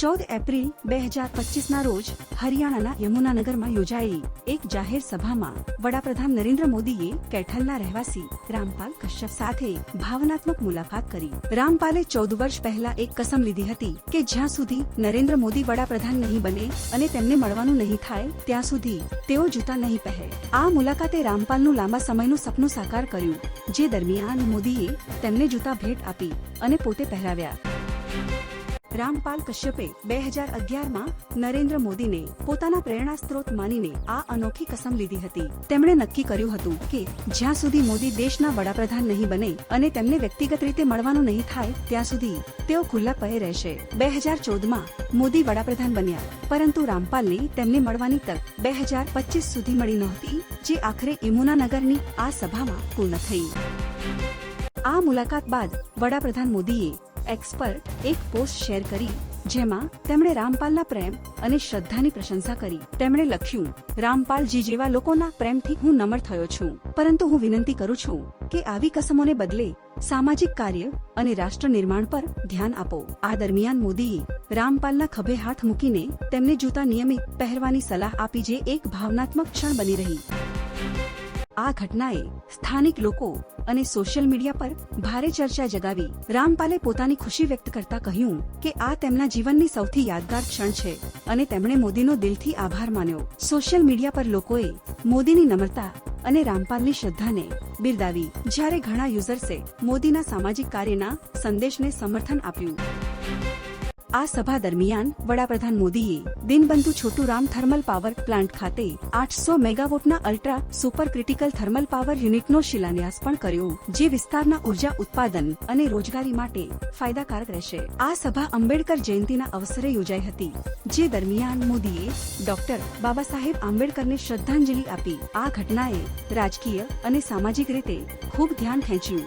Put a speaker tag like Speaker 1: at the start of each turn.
Speaker 1: ચૌદ એપ્રિલ બે હજાર પચીસના રોજ હરિયાણાના યમુનાનગરમાં યોજાયેલી એક જાહેર સભામાં વડાપ્રધાન નરેન્દ્ર મોદીએ કેઠલના રહેવાસી રામપાલ કશ્યપ સાથે ભાવનાત્મક મુલાકાત કરી. રામપાલે ચૌદ વર્ષ પહેલા એક કસમ લીધી હતી કે જ્યાં સુધી નરેન્દ્ર મોદી વડાપ્રધાન નહીં બને અને તેમને મળવાનું નહીં થાય, ત્યાં સુધી તેઓ જૂતા નહીં પહેરે. આ મુલાકાતે રામપાલનું લાંબા સમયનું સપનું સાકાર કર્યું, જે દરમિયાન મોદીએ તેમને જૂતા ભેટ આપી અને પોતે પહેરાવ્યા. રામપાલ કશ્યપે બે હજાર અગિયારમાં નરેન્દ્ર મોદીને પોતાના પ્રેરણા સ્ત્રોત માનીને આ અનોખી કસમ લીધી હતી. તેમણે નક્કી કર્યું હતું કે જ્યાં સુધી મોદી દેશના વડાપ્રધાન નહીં બને અને તેમને વ્યક્તિગત રીતે મળવાનું નહીં થાય, ત્યાં સુધી તેઓ ખુલ્લા પયે રહેશે. બે હજાર ચૌદમાં મોદી વડાપ્રધાન બન્યા, પરંતુ રામપાલને તેમને મળવાની તક બે હજાર પચીસ સુધી મળી નહોતી, જે આખરે યમુનાનગરની આ સભામાં પૂર્ણ થઈ. આ મુલાકાત બાદ વડાપ્રધાન મોદીએ એક્સ પર એક પોસ્ટ શેર કરી, જેમાં તેમણે રામપાલના પ્રેમ અને શ્રદ્ધાની પ્રશંસા કરી. તેમણે લખ્યું, રામપાલજી જેવા લોકોના પ્રેમથી હું નમ્ર થયો છું. પરંતુ હું વિનંતી કરું છું કે આવી કસમોને બદલે સામાજિક કાર્ય અને રાષ્ટ્ર નિર્માણ પર ધ્યાન આપો. આ દરમિયાન મોદીએ રામપાલના ખભે હાથ મૂકીને તેમને જૂતા નિયમિત પહેરવાની સલાહ આપી, જે એક ભાવનાત્મક ક્ષણ બની રહી. આ ઘટનાએ સ્થાનિક લોકો અને સોશિયલ મીડિયા પર ભારે ચર્ચા જગાવી, રામપાલે પોતાની ખુશી વ્યક્ત કરતા કહ્યું કે આ તેમના જીવનની સૌથી યાદગાર ક્ષણ છે અને તેમણે મોદીનો દિલથી આભાર માન્યો. સોશિયલ મીડિયા પર લોકોએ મોદીની નમ્રતા અને રામપાલની શ્રદ્ધાને બિરદાવી. જ્યારે ઘણા યુઝર્સે મોદીના સામાજિક કાર્યના સંદેશને સમર્થન આપ્યું. આ સભા દરમિયાન વડાપ્રધાન મોદીએ Dinbandhu Chhoturam thermal power plant ખાતે આઠસો મેગાવોટના ultra super critical thermal power યુનિટનો શિલાન્યાસ પણ કર્યો, જે વિસ્તારના ઊર્જા ઉત્પાદન અને રોજગારી માટે ફાયદાકારક રહેશે. આ સભા આંબેડકર જયંતિના અવસરે યોજાઈ હતી, જે દરમિયાન મોદીએ ડોક્ટર બાબા સાહેબ આંબેડકરને શ્રદ્ધાંજલિ આપી આ ઘટનાએ રાજકીય અને સામાજિક રીતે ખૂબ ધ્યાન ખેંચ્યું.